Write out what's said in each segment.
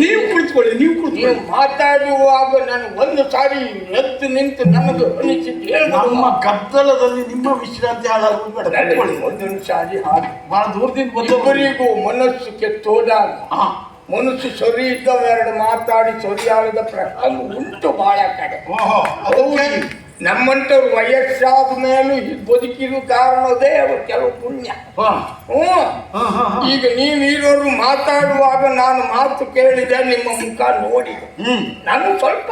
ನೀವು ಕುಳಿತುಕೊಳ್ಳಿ ನೀವು ಕುಳಿತು ಕುಳಿತುಕೊಳ್ಳಿ ಮಾತಾಡುವಾಗ ನಾನು ಒಂದು ಸಾರಿ ಎದ್ದು ನಿಂತು ನನ್ನದು ನಮ್ಮ ಗದ್ದಲದಲ್ಲಿ ನಿಮ್ಮ ವಿಶ್ರಾಂತಿ ಹಾಳಾಗಿ ಒಂದೊಂದು ಸಾರಿ ಹಾಗೆ. ಬಹಳ ದೂರದಿಂದ ಒಬ್ಬರಿಗೂ ಮನಸ್ಸು ಕೆಟ್ಟೋದಾಗ ಹಾ ಮನಸ್ಸು ಸರಿ ಇದ್ದವೆರಡು ಮಾತಾಡಿ ಸರಿಯಾದ ಪ್ರಕಾರ ಉಂಟು ಬಹಳ ಕಡೆ. ನಮ್ಮಂತವ್ರು ವಯಸ್ಸಾದ ಮೇಲೂ ಬದುಕಿದ ಬದುಕಿರೋ ಕಾರಣದೇ ಅವರು ಕೆಲವು ಪುಣ್ಯ. ಹ್ಞೂ. ಈಗ ನೀವಿರೋರು ಮಾತಾಡುವಾಗ ನಾನು ಮಾತು ಕೇಳಿದೆ ನಿಮ್ಮ ಮುಖ ನೋಡಿ. ನಾನು ಸ್ವಲ್ಪ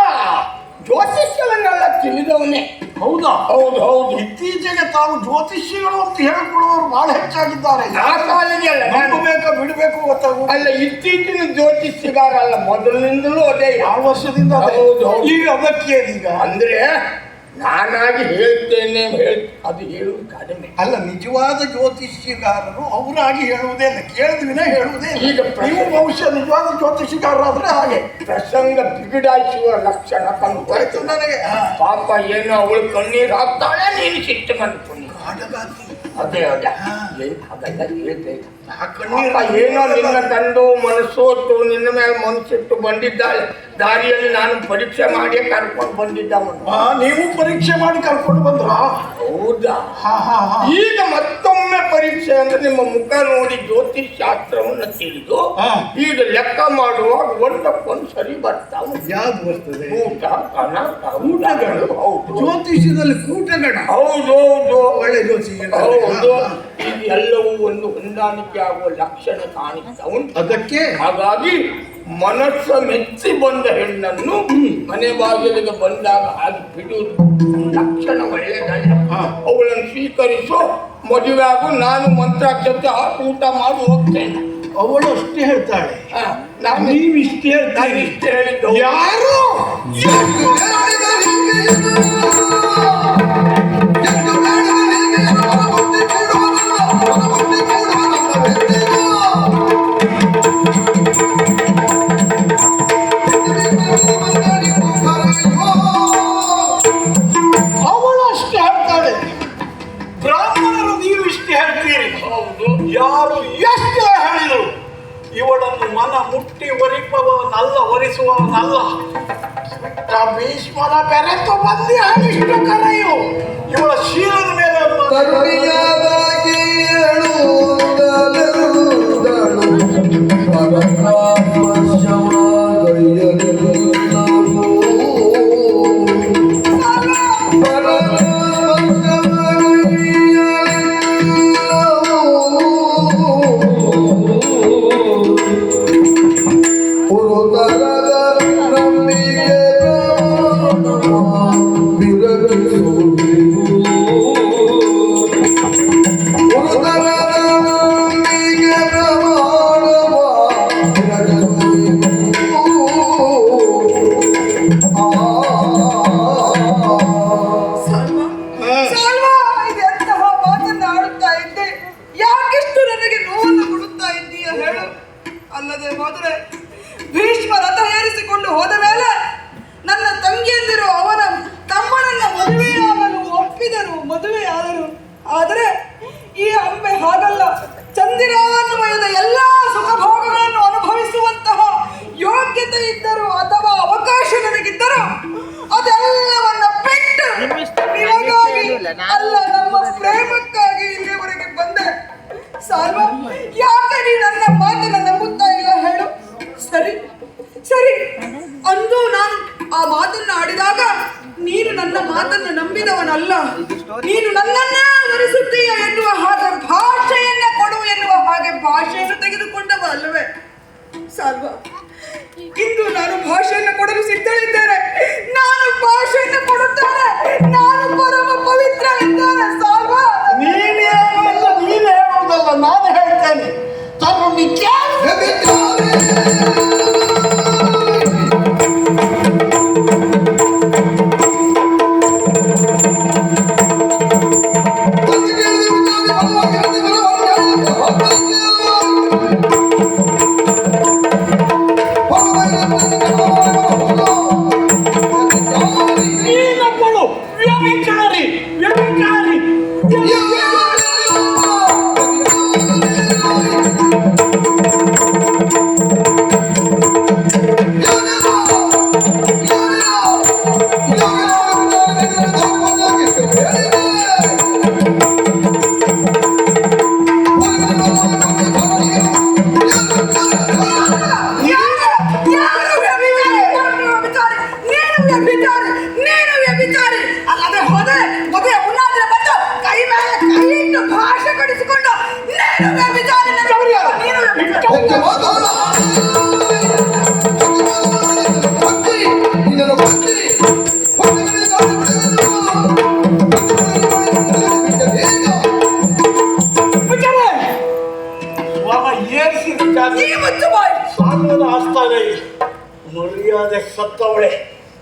ಜ್ಯೋತಿಷ್ಯವನ್ನೆಲ್ಲ ತಿಳಿದವನೇ. ಹೌದಾ? ಹೌದು ಹೌದು. ಇತ್ತೀಚೆಗೆ ತಾವು ಜ್ಯೋತಿಷ್ಯಗಳು ಅಂತ ಹೇಳಿಕೊಳ್ಳುವವರು ಬಹಳ ಹೆಚ್ಚಾಗಿದ್ದಾರೆ. ನಂಬಬೇಕು ಬಿಡಬೇಕು ಗೊತ್ತಾಗ ಅಲ್ಲ ಇತ್ತೀಚಿನ ಜ್ಯೋತಿಷ್ಯಗಾರಲ್ಲ ಮೊದಲಿನಿಂದಲೂ ಅದೇ. ಯಾವ ವರ್ಷದಿಂದ ಹೌದು. ಈಗ ಅದಕ್ಕೆ ಈಗ ಅಂದ್ರೆ ನಾನಾಗಿ ಹೇಳ್ತೇನೆ ಹೇಳ್ ಅದು ಹೇಳುವುದು ಕಡಿಮೆ ಅಲ್ಲ ನಿಜವಾದ ಜ್ಯೋತಿಷ್ಯಗಾರರು ಅವರಾಗಿ ಹೇಳುವುದೇ ಇಲ್ಲ ಕೇಳಿದ್ವಿನ ಹೇಳುವುದೇ ಈಗ ನೀವು ಬಹುಶಃ ನಿಜವಾದ ಜ್ಯೋತಿಷಿಗಾರರಾದ್ರೆ ಹಾಗೆ ಪ್ರಸಂಗ ಬಿಗಿಡಾಯಿಸುವ ಲಕ್ಷಣ ಕಂಡು ಆಯ್ತು ನನಗೆ. ಪಾಪ ಏನು ಅವಳು ಕಣ್ಣೀರು ಹಾಕ್ತಾಳೆ ನೀನು ಸಿಟ್ಟು ಮಾಡ್ಕೊಂಡು ಹಾಡಗಾತಿ. ಅದೇ ಅದೇ. ಏನ್ ಹಾಗೆಲ್ಲ ಆ ಕಣ್ಣೀರು ಏನೋ ನಿನ್ನ ತಂದು ಮನಸ್ಸೋತು ನಿನ್ನ ಮೇಲೆ ಮನಸ್ಸಿಟ್ಟು ಬಂದಿದ್ದಾಳೆ. ದಾರಿಯಲ್ಲಿ ನಾನು ಪರೀಕ್ಷೆ ಮಾಡಿ ಕರ್ಕೊಂಡು ಬಂದಿದ್ದವನು ಆ, ನೀವು ಪರೀಕ್ಷೆ ಮಾಡಿ ಕರ್ಕೊಂಡು ಬಂದ್ರ? ಹೌದಾ? ಈಗ ಮತ್ತೊಮ್ಮೆ ಪರೀಕ್ಷೆ ಅಂದ್ರೆ ನಿಮ್ಮ ಮುಖ ನೋಡಿ ಜ್ಯೋತಿಷ್ ಶಾಸ್ತ್ರವನ್ನು ತಿಳಿದು ಈಗ ಲೆಕ್ಕ ಮಾಡುವಾಗ ಒಂದಕ್ಕೊಂದು ಸರಿ ಬರ್ತಾವ ಯಾವ್ದು ಬರ್ತದೆ ಊಟ ಕಣ ಕೂಟಗಳು. ಹೌದು. ಜ್ಯೋತಿಷ್ಯದಲ್ಲಿ ಕೂಟಗಣ. ಹೌದು ಹೌದು ಒಳ್ಳೆ ಜ್ಯೋತಿಷ ಹೌದು. ಎಲ್ಲವೂ ಒಂದು ಹೊಂದಾಣಿಕೆ ಆಗುವ ಲಕ್ಷಣ ಕಾಣಿಸ್ತಾ ಉಂಟು. ಅದಕ್ಕೆ ಹಾಗಾಗಿ ಮನಸ್ಸ ಮೆಚ್ಚಿ ಬಂದ ಹೆಣ್ಣನ್ನು ಮನೆ ಬಾಗಿಲಿಗೆ ಬಂದಾಗ ಹಾಗೆ ಬಿಡುವುದು ಲಕ್ಷಣ ಒಳ್ಳೆಯದಲ್ಲ. ಅವಳನ್ನು ಸ್ವೀಕರಿಸು. ಮದುವೆ ಆಗು ನಾನು ಮಂತ್ರಾಕ್ಷತೆ ಹಾಕಿ ಊಟ ಮಾಡಿ ಹೋಗ್ತೇನೆ. ಅವಳು ಅಷ್ಟೇ ಹೇಳ್ತಾಳೆ. ಹಾ, ನಾನು ನೀವು ಇಷ್ಟೇ ಹೇಳ್ತಾರೆ. ಇಷ್ಟೇ ಹೇಳಿದ್ದು. ಯಾರು? ಯಾರು ಎಷ್ಟು ಹೇಳಿದರು, ಇವಳನ್ನು ಮನ ಮುಟ್ಟಿ ಒರಿಪವನಲ್ಲ ಒರಿಸುವವನಲ್ಲ ಭೀಷ್ಮನ ಬೆರೆತು ಬಂದಿ ಇಷ್ಟು ಕರೆಯು. ಇವಳ ಶೀಲದ ಮೇಲೆ ಮ- ಮರ್ಯಾದೆ ಸತ್ತವಳೆ.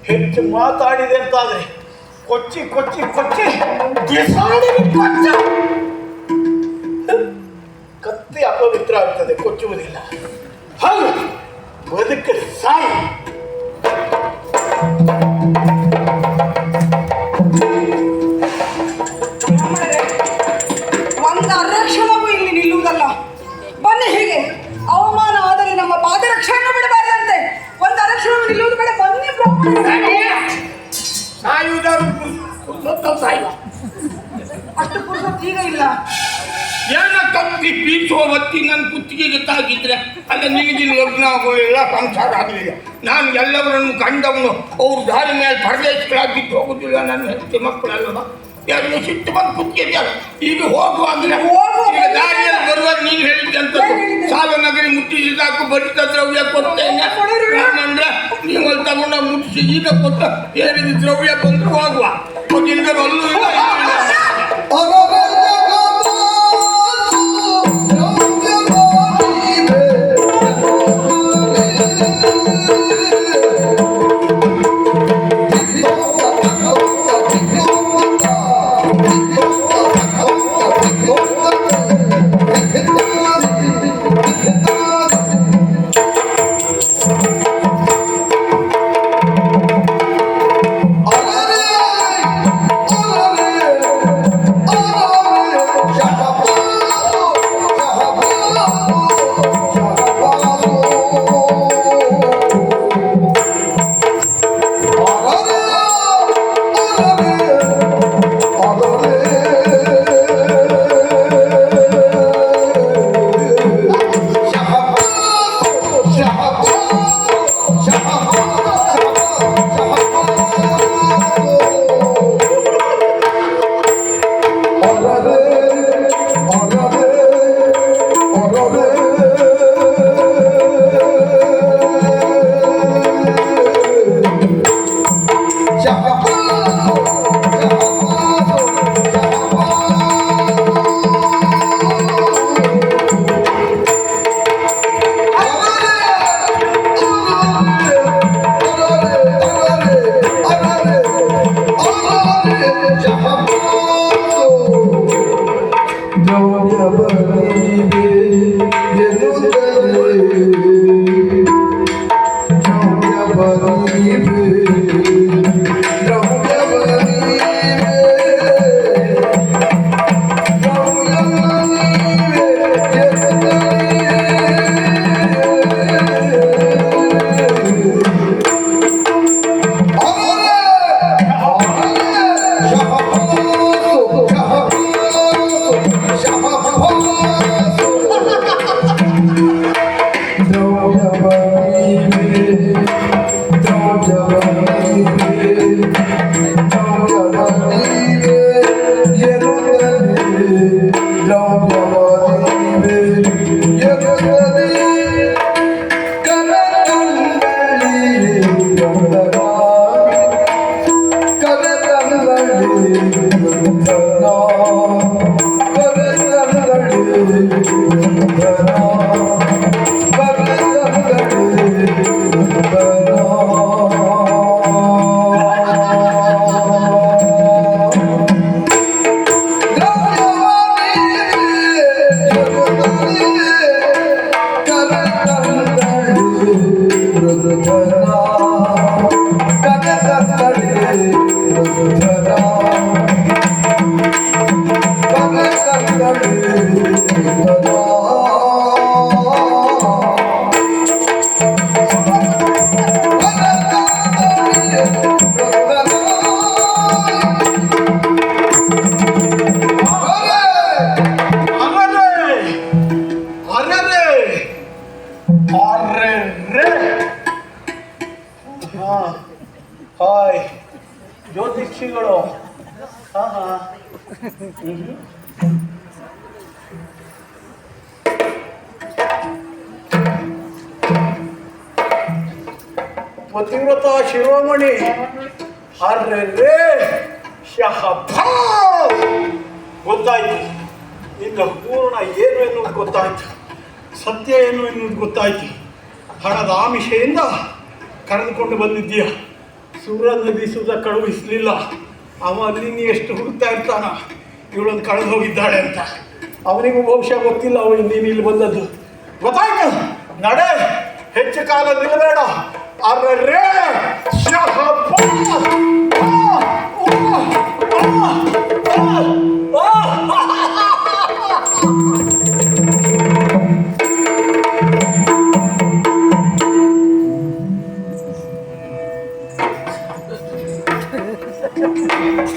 ಹೆಚ್ಚು ಮಾತಾಡಿದೆ ಅಂತಾದ್ರೆ ಕೊಚ್ಚಿ ಕೊಚ್ಚಿ, ಕೊಚ್ಚ ಕತ್ತಿ ಅಪವಿತ್ರ ಆಗ್ತದೆ, ಕೊಚ್ಚುವುದಿಲ್ಲ. ಹೌದು ಬದುಕ ಸಾಯಿ. ಸಾಯುವುದಾದ್ರು ಸಾಯುವ ಅಷ್ಟು ಪುರುಷ ಈಗ ಇಲ್ಲ ಏನ ಕತ್ತಿ ಬೀಸುವ ಹೊತ್ತಿ ನನ್ನ ಕುತ್ತಿಗೆಗೆ ತಾಗಿದ್ರೆ ಅಲ್ಲ ನಿನಗೆ ಲಗ್ನ ಆಗೋದಿಲ್ಲ ಸಂಸಾರ ಆಗಲಿಲ್ಲ ನಾನು ಎಲ್ಲವರನ್ನು ಕಂಡವನು ಅವ್ರ ದಾರಿ ಮೇಲೆ ಪರದೇಶಗಳಾಗಿದ್ದು ಹೋಗುದಿಲ್ಲ ನನ್ನ ಹೆಂಡತಿ ಮಕ್ಕಳೆಲ್ಲ ಎರಡು ಸಿಟ್ಟು ಬಂದು ಕುತ್ತಿಗೆ ಈಗ ಹೋಗುವ ಅಂದ್ರೆ ಈಗ ದಾರಿಯಲ್ಲಿ ಬರುವಾಗ ನೀನು ಹೇಳಿದ್ದಂತ ಏನ್ ಹೇಳಿದೆ? ಸಾಲ ನಗರಿ ಮುಟ್ಟಿಸಿದಾಕು ಬರಿತ ದ್ರವ್ಯ ಕೊಡ್ತೇನೆ ಅಂದ್ರೆ ನೀವು ಅಲ್ಲಿ ತಗೊಂಡ ಮುಟ್ಟಿಸಿ ಈಗ ಕೊಟ್ಟ ಏನಿದೆ ದ್ರವ್ಯ ಬಂದ್ರೆ ಹೋಗುವ. ಅಲ್ಲೂ ಇಲ್ಲ. ಇಲ್ಲೂ ಇಲ್ಲ. ಸತ್ಯ ಏನು ಎನ್ನುವುದು ಗೊತ್ತಾಯಿತು. ಹಣದ ಆಮಿಷೆಯಿಂದ ಕರೆದುಕೊಂಡು ಬಂದಿದ್ದೀಯ. ಸೂರ್ಯ ಬೀಸುವುದ ಕಳುಹಿಸಲಿಲ್ಲ. ಅವ ಅಲ್ಲಿ ಎಷ್ಟು ಹುಡುಕ್ತಾ ಇರ್ತಾನ, ಇವಳೊಂದು ಕಳೆದು ಹೋಗಿದ್ದಾಳೆ ಅಂತ. ಅವನಿಗೂ ಬಹುಶಃ ಗೊತ್ತಿಲ್ಲ ಅವಳು ನೀನು ಇಲ್ಲಿ ಬಂದದ್ದು. ಗೊತ್ತಾಯ್ತು. ನಡೆ. ಹೆಚ್ಚು ಕಾಲ ನಿಲ್ಲಬೇಡ. ಅರ್ರೇ ಶಹಬ್ಬಾ!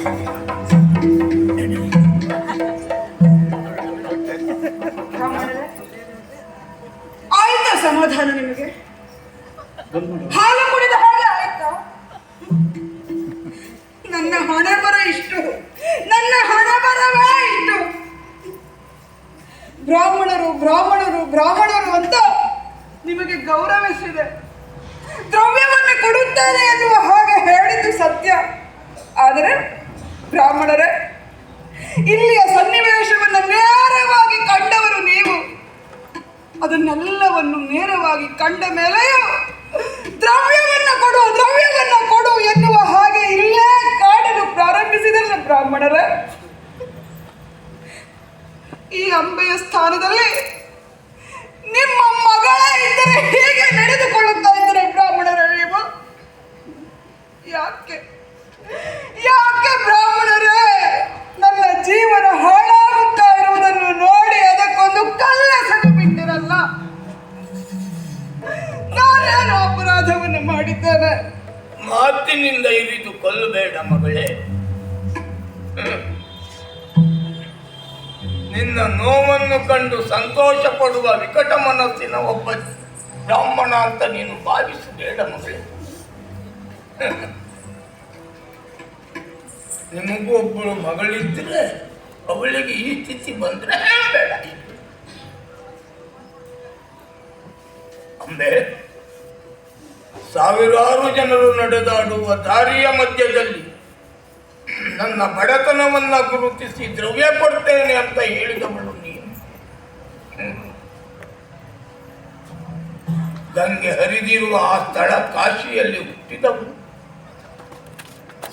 好 ನೇರವಾಗಿ ಕಂಡ ಮೇಲೆಯೂ ದ್ರವ್ಯವನ್ನ ಕೊಡು ದ್ರವ್ಯವನ್ನ ಕೊಡು ಎನ್ನುವ ಹಾಗೆ ಇಲ್ಲೇ ಕಾಡಲು ಪ್ರಾರಂಭಿಸಿದಲ್ಲ ಬ್ರಾಹ್ಮಣರ. ಈ ಅಂಬೆಯ ಸ್ಥಾನದಲ್ಲಿ ನಿಮ್ಮ ಮಗಳ ಇದ್ದರೆ ಹೇಗೆ ನಡೆದುಕೊಳ್ಳುತ್ತಾ ಇದ್ದರೆ ಬ್ರಾಹ್ಮಣರ ನೀವು? ಯಾಕೆ? ಯಾಕೆ ಬ್ರಾಹ್ಮಣರೇ? ನನ್ನ ಜೀವನ ಹಾಳಾಗುತ್ತಾ ಇರುವುದನ್ನು ನೋಡಿ ಅದಕ್ಕೊಂದು ಕಲ್ಲಸನ್ನು ಅಪರಾಧವನ್ನು ಮಾಡಿದ್ದಾನೆ. ಮಾತಿನಿಂದ ಇರಿದು ಕೊಲ್ಲಬೇಡ ಮಗಳೇ. ನಿನ್ನ ನೋವನ್ನು ಕಂಡು ಸಂತೋಷ ಪಡುವ ವಿಕಟ ಮನಸ್ಸಿನ ಒಬ್ಬ ಬ್ರಾಹ್ಮಣ ಅಂತ ನೀನು ಭಾವಿಸಬೇಡ ಮಗಳೇ. ನಿಮಗೂ ಒಬ್ಬಳು ಮಗಳಿದ್ರೆ ಅವಳಿಗೆ ಈ ಸ್ಥಿತಿ ಬಂದ್ರೆ ಬೇಡ. ಸಾವಿರಾರು ಜನರು ನಡೆದಾಡುವ ದಾರಿಯ ಮಧ್ಯದಲ್ಲಿ ನನ್ನ ಬಡತನವನ್ನ ಗುರುತಿಸಿ ದ್ರವ್ಯ ಕೊಡ್ತೇನೆ ಅಂತ ಹೇಳಿದವಳು ನೀನು. ಗಂಗೆ ಹರಿದಿರುವ ಆ ಸ್ಥಳ ಕಾಶಿಯಲ್ಲಿ ಹುಟ್ಟಿದವಳು.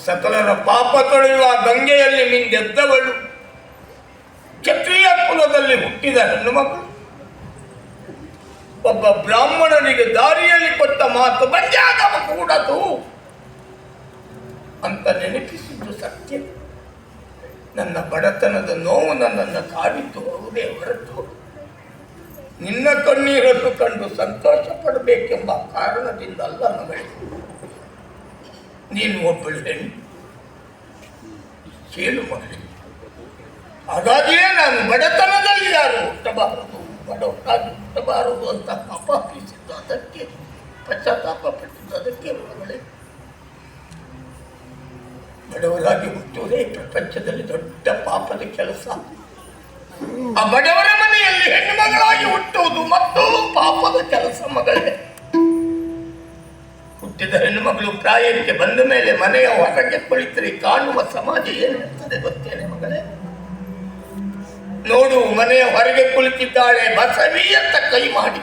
ಸಕಲರ ಪಾಪ ತೊಳೆಯುವ ಗಂಗೆಯಲ್ಲಿ ನಿಂದೆದ್ದವಳು ಕ್ಷತ್ರಿಯ ಕುಲದಲ್ಲಿ ಹುಟ್ಟಿದ ಹೆಣ್ಣು ಮಗಳು. ಒಬ್ಬ ಬ್ರಾಹ್ಮಣನಿಗೆ ದಾರಿಯಲ್ಲಿ ಕೊಟ್ಟ ಮಾತು ಬಂದಾಗ ಕೂಡದು ಅಂತ ನೆನಪಿಸಿದ್ದು ಸತ್ಯ. ನನ್ನ ಬಡತನದ ನೋವು ನನ್ನನ್ನು ಕಾಡಿದ್ದು ಹೌದೇ ಹೊರತು ನಿನ್ನ ಕಣ್ಣೀರನ್ನು ಕಂಡು ಸಂತೋಷ ಪಡಬೇಕೆಂಬ ಕಾರಣದಿಂದ ಅಲ್ಲ ನಮಗೆ ನೀನು ಒಬ್ಬಳು ಹೆಣ್ಣು. ಕೇಳು ಮಗಳೇ. ಹಾಗಾಗಿಯೇ ನಾನು ಬಡತನದಲ್ಲಿ ಯಾರು ಹುಟ್ಟಬಾರದು? ಬಡವರಾಗಿ ಹುಟ್ಟಬಾರದು ಅಂತ ಅಪಾಪಿಸಿದ್ದು ಅದಕ್ಕೆ ಪಶ್ಚಾತ್ತಾಪ ಪಟ್ಟಿದ್ದು. ಅದಕ್ಕೆ ಮಗಳೇ, ಬಡವರಾಗಿ ಹುಟ್ಟುವುದೇ ಪ್ರಪಂಚದಲ್ಲಿ ದೊಡ್ಡ ಪಾಪದ ಕೆಲಸ. ಆ ಬಡವರ ಮನೆಯಲ್ಲಿ ಹೆಣ್ಣು ಮಗಳಾಗಿ ಹುಟ್ಟುವುದು ಮತ್ತು ಪಾಪದ ಕೆಲಸ ಮಗಳೇ. ಹುಟ್ಟಿದ ಹೆಣ್ಣು ಮಗಳು ಪ್ರಾಯಕ್ಕೆ ಬಂದ ಮೇಲೆ ಮನೆಯ ಹೊರಗೆ ಕುಳಿತರೆ ಕಾಣುವ ಸಮಾಜ ಏನಿರ್ತದೆ ಗೊತ್ತೇನೆ ಮಗಳೇ? ನೋಡು, ಮನೆಯ ಹೊರಗೆ ಕುಳಿತಿದ್ದಾಳೆ. ಬಸವಿ ಅಂತ ಕೈ ಮಾಡಿ.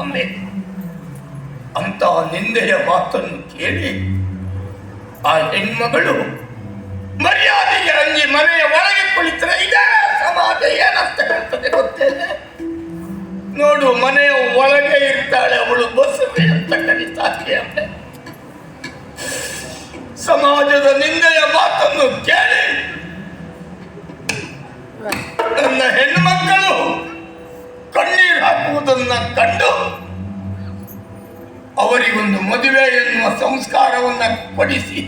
ಅಮ್ಮೆ, ಅಂತ ನಿಂದೆಯ ಮಾತನ್ನು ಕೇಳಿ ಆ ಹೆಣ್ಮಗಳು ಮರ್ಯಾದೆಗೆ ರಂಗಿ ಮನೆಯ ಒಳಗೆ ಕುಳಿತರೆ. ಇದೇ ಸಮಾಜ ಏನಂತ ಹೇಳ್ತದೆ ಗೊತ್ತೇನೆ ನೋಡು, ಮನೆಯ ಒಳಗೆ ಇರ್ತಾಳೆ ಅವಳು ಬಸವಿ ಅಂತ ಕರೀತಾರೆ ಅಮ್ಮೆ. ಸಮಾಜದ ನಿಂದೆಯ ಮಾತನ್ನು ಕೇಳಿ ನನ್ನ ಹೆಣ್ಣುಮಕ್ಕಳು ಕಣ್ಣೀರು ಹಾಕುವುದನ್ನ ಕಂಡು ಅವರಿಗೊಂದು ಮದುವೆ ಎನ್ನುವ ಸಂಸ್ಕಾರವನ್ನು ಕೊಡಿಸಿ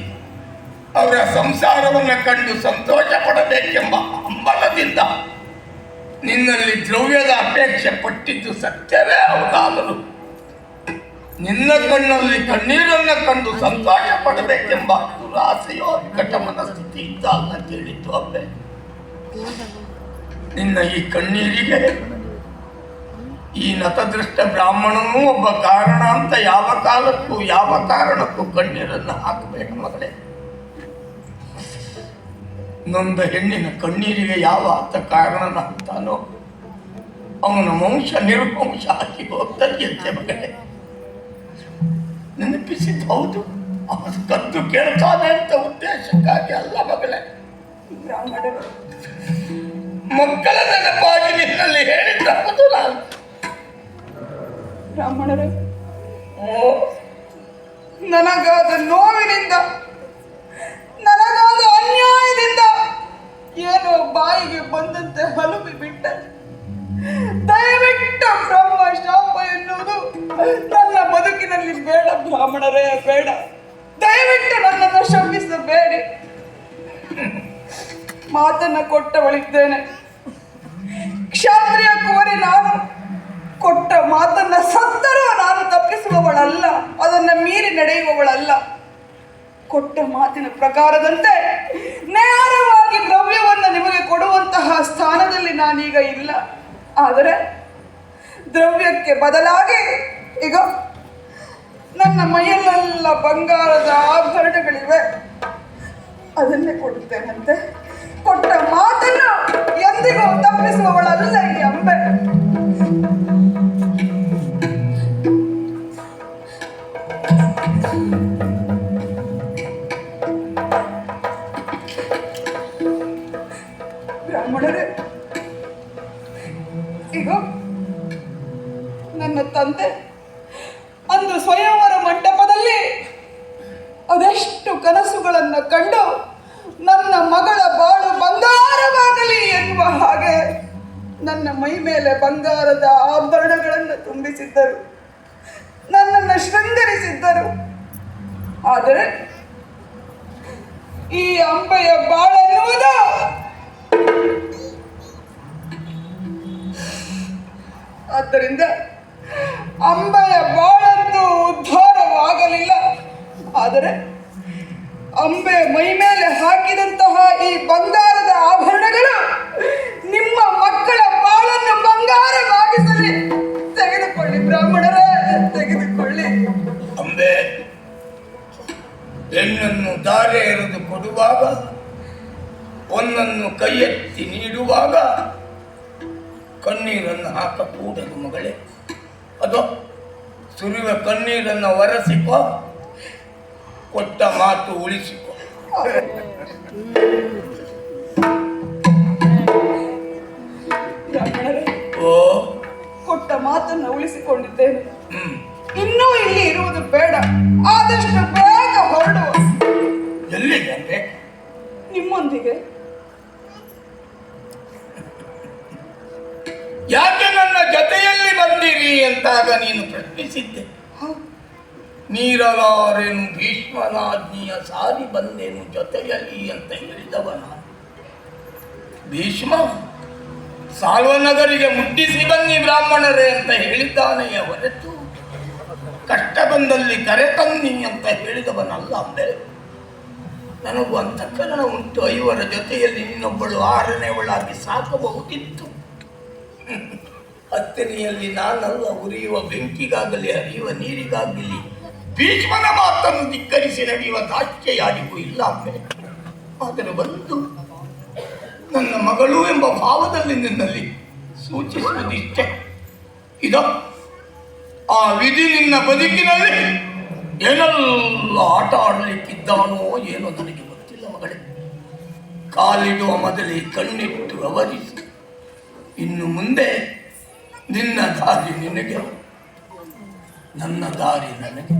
ಅವರ ಸಂಸಾರವನ್ನು ಕಂಡು ಸಂತೋಷ ಪಡಬೇಕೆಂಬ ಹಂಬಲದಿಂದ ನಿನ್ನಲ್ಲಿ ದ್ರವ್ಯದ ಅಪೇಕ್ಷೆ ಪಟ್ಟಿದ್ದು ಸತ್ಯವೇ ಹೌದಾದರೂ ನಿನ್ನ ಕಣ್ಣಲ್ಲಿ ಕಣ್ಣೀರನ್ನು ಕಂಡು ಸಂತೋಷ ಪಡಬೇಕೆಂಬ ದುರಾಸೆಯೋ ವಿಕಟ ಸ್ಥಿತಿ ಇದ್ದ ಅಲ್ಲ ಕೇಳಿದ್ದು ಅಬ್ಬೆ ನಿನ್ನ ಈ ಕಣ್ಣೀರಿಗೆ ಈ ನತದೃಷ್ಟ ಬ್ರಾಹ್ಮಣನೂ ಒಬ್ಬ ಕಾರಣ ಅಂತ ಯಾವ ಕಾಲಕ್ಕೂ, ಯಾವ ಕಾರಣಕ್ಕೂ ಕಣ್ಣೀರನ್ನು ಹಾಕಬೇಕು ಮಗಳೇ. ನೊಂದ ಹೆಣ್ಣಿನ ಕಣ್ಣೀರಿಗೆ ಯಾವ ಆತ ಅಂತಾನೋ, ಅವನ ವಂಶ ನಿರ್ವಂಶ ಆಗಿ ಹೋಗ್ತದೆಯಂತೆ ಮಗಳೇ. ನೆನಪಿಸಿದ್ದು ಹೌದು, ಅವನು ಕದ್ದು ಕೇಳ್ತಾನೆ ಅಂತ ಉದ್ದೇಶಕ್ಕಾಗಿ ಅಲ್ಲ ಮಗಳೇ. ಮಕ್ಕಳ ನೆನಪಾಗಿ ನಿನ್ನಲ್ಲಿ ಹೇಳಿದ ಹೌದು ನಾನು ಬ್ರಾಹ್ಮಣರೇ ನನಗಾದ ನೋವಿನಿಂದ ನನಗಾದ ಅನ್ಯಾಯದಿಂದ ಏನೋ ಬಾಯಿಗೆ ಬಂದಂತೆ ಹಲುಬಿ ಬಿಟ್ಟ ದಯವಿಟ್ಟು ಬ್ರಹ್ಮ ಶಾಪ ಎನ್ನುವುದು ನನ್ನ ಬದುಕಿನಲ್ಲಿ ಬೇಡ ಬ್ರಾಹ್ಮಣರೇ ಬೇಡ. ದಯವಿಟ್ಟು ನನ್ನನ್ನು ಶಪಿಸಬೇಡಿ ಮಾತನ್ನ ಕೊಟ್ಟವಳಿದ್ದೇನೆ ಕ್ಷಾತ್ರಿಯ ಕುವರಿ ನಾನು ಕೊಟ್ಟ ಮಾತನ್ನ ಸತ್ತರೂ ನಾನು ತಪ್ಪಿಸುವವಳಲ್ಲ, ಅದನ್ನ ಮೀರಿ ನಡೆಯುವವಳಲ್ಲ. ಕೊಟ್ಟ ಮಾತಿನ ಪ್ರಕಾರದಂತೆ ನೇರವಾಗಿ ದ್ರವ್ಯವನ್ನು ನಿಮಗೆ ಕೊಡುವಂತಹ ಸ್ಥಾನದಲ್ಲಿ ನಾನೀಗ ಇಲ್ಲ. ಆದರೆ ದ್ರವ್ಯಕ್ಕೆ ಬದಲಾಗಿ ಈಗ ನನ್ನ ಮೈಯಲ್ಲೆಲ್ಲ ಬಂಗಾರದ ಆಭರಣಗಳಿವೆ. ಅದನ್ನೇ ಕೊಡುತ್ತೇನಂತೆ? ಕೊಟ್ಟ ಮಾತನ್ನು ಎಂದಿಗೂ ತಪ್ಪಿಸುವವಳಲ್ಲ ಈ ಅಂಬೆ ಆದ್ದರಿಂದ ಅಂಬೆಯ ಬಾಳಂತೂ ಉದ್ಧಾರವಾಗಲಿಲ್ಲ. ಆದರೆ ಅಂಬೆ ಮೈ ಮೇಲೆ ಹಾಕಿದಂತಹ ಈ ಬಂಗಾರದ ಆಭರಣಗಳು ನಿಮ್ಮ ಮಕ್ಕಳ ಬಾಳನ್ನು ಬಂಗಾರವಾಗಿಸಲಿ. ತೆಗೆದುಕೊಳ್ಳಿ ಬ್ರಾಹ್ಮಣರೇ, ತೆಗೆದುಕೊಳ್ಳಿ. ಅಂಬೆ ಹೆಣ್ಣನ್ನು ದಾರೆ ಎರೆದು ಕೊಡುವಾಗ, ಒಂದನ್ನು ಕೈ ಎತ್ತಿ ನೀಡುವಾಗ ಕಣ್ಣೀರನ್ನು ಹಾಕಕೂಡದು ಮಗಳೇ. ಅದು ಸುರಿಯುವ ಕಣ್ಣೀರನ್ನು ಒರೆಸಿಕೋ ಕೊಟ್ಟ ಮಾತು ಉಳಿಸಿಕೋ. ಓ. ಕೊಟ್ಟ ಮಾತನ್ನು ಉಳಿಸಿಕೊಂಡಿದ್ದೇನೆ. ಇನ್ನು ಇನ್ನೂ ಇಲ್ಲಿ ಇರುವುದು ಬೇಡ. ಆದಷ್ಟು ಬೇಗ ಹೊರಡುವ. ಎಲ್ಲಿದೆ ಅಂದ್ರೆ? ನಿಮ್ಮೊಂದಿಗೆ. ಯಾಕೆ ನನ್ನ ಜೊತೆಯಲ್ಲಿ ಬಂದಿರಿ ಅಂತಾಗ ನೀನು ಪ್ರಶ್ನಿಸಿದ್ದೆ. ನೀರಲಾರೆನು ಭೀಷ್ಮನಾಜ್ಞೆಯ ಸಾರಿ ಬಂದೇನು ಜೊತೆಯಲ್ಲಿ ಅಂತ ಹೇಳಿದವ ನಾನು. ಭೀಷ್ಮ ಸಾಲ್ವನಗರಿಗೆ ಮುಟ್ಟಿಸಿ ಬನ್ನಿ ಬ್ರಾಹ್ಮಣರೇ ಅಂತ ಹೇಳಿದ್ದಾನೆ ಹೊರತು ಕಷ್ಟ ಬಂದಲ್ಲಿ ಕರೆ ತನ್ನಿ ಅಂತ ಹೇಳಿದವನಲ್ಲ ಅಂದೆ. ನನಗೂ ಅಂತಃಕರಣ ಉಂಟು, ಐವರ ಜೊತೆಯಲ್ಲಿ ಇನ್ನೊಬ್ಬಳು ಆರನೇವಳಾಗಿ ಸಾಕಬಹುದಿತ್ತು ಹತ್ತನೆಯಲ್ಲಿ ನಾನಲ್ಲ, ಉರಿಯುವ ಬೆಂಕಿಗಾಗಲಿ, ಹರಿಯುವ ನೀರಿಗಾಗಲಿ, ಭೀಷ್ಮನ ಮಾತನ್ನು ಧಿಕ್ಕರಿಸಿ ನಡೆಯುವ ದಾಷ್ಟ್ಯ ಯಾರಿಗೂ ಇಲ್ಲ ಅಂದರೆ ಆದರೆ ಬಂದು ನನ್ನ ಮಗಳು ಎಂಬ ಭಾವದಲ್ಲಿ ನಿನ್ನಲ್ಲಿ ಸೂಚಿಸುವುದಿಷ್ಟೆ. ಇದ, ಆ ವಿಧಿ ನಿನ್ನ ಬದುಕಿನಲ್ಲಿ ಏನೆಲ್ಲ ಆಟ ಆಡಲಿಕ್ಕಿದ್ದಾನೋ ಏನೋ ನನಗೆ ಗೊತ್ತಿಲ್ಲ ಮಗಳೇ. ಕಾಲಿಡುವ ಮೊದಲೇ ಕಣ್ಣಿಟ್ಟು ಅವರಿಸಿ ಇನ್ನು ಮುಂದೆ ನಿನ್ನ ದಾರಿ ನಿನಗೆ ನನ್ನ ದಾರಿ ನನಗೆ.